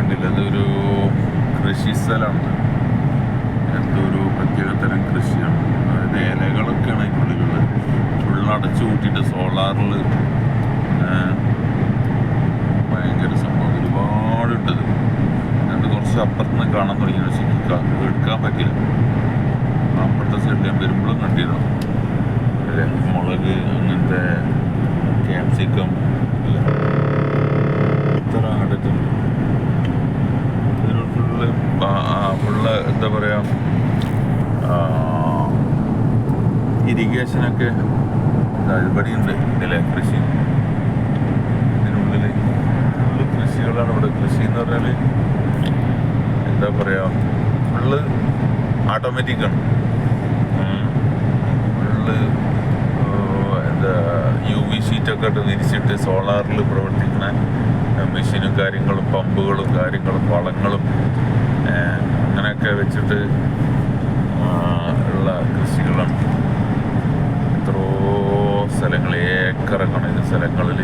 കണ്ടില്ല. ഇതൊരു കൃഷി സ്ഥലമാണ്. എന്തോ ഒരു പ്രത്യേകതരം കൃഷിയാണ്. അതായത് ഇലകളൊക്കെയാണ് അതിനുള്ളിലുള്ളത്. ഫുള്ള് അടച്ചു കൂട്ടിയിട്ട് സോളാറിൽ ഭയങ്കര സംഭവം. ഒരുപാടുണ്ട് എന്നിട്ട് കുറച്ച് അപ്പുറത്ത് നിന്ന് കാണാൻ തുടങ്ങി. പക്ഷെ എടുക്കാൻ പറ്റില്ല. അപ്പുറത്തെ സൈഡിൽ ഞാൻ വരുമ്പോഴും കണ്ടിരുന്നു. മുളക് അങ്ങനത്തെ ക്യാപ്സിക്കം എന്താ പറയുക ഇറിഗേഷനൊക്കെ ഇവിടെയുണ്ട് ഇതിലെ കൃഷി. ഇതിനുള്ളിൽ ഫുള്ള് കൃഷികളാണ് ഇവിടെ കൃഷി എന്ന് പറഞ്ഞാൽ എന്താ പറയുക ഫുള്ള് ഓട്ടോമാറ്റിക്കാണ് ഫുള്ള് എന്താ യു വി ഷീറ്റൊക്കെ ഇട്ട് വിരിച്ചിട്ട് സോളാറിൽ പ്രവർത്തിക്കുന്ന മെഷീനും കാര്യങ്ങളും പമ്പുകളും കാര്യങ്ങളും വളങ്ങളും ഒക്കെ വെച്ചിട്ട് ഉള്ള കൃഷികളാണ് എത്രയോ സ്ഥലങ്ങൾ ഏക്കറ കണക്കിന് സ്ഥലങ്ങളിൽ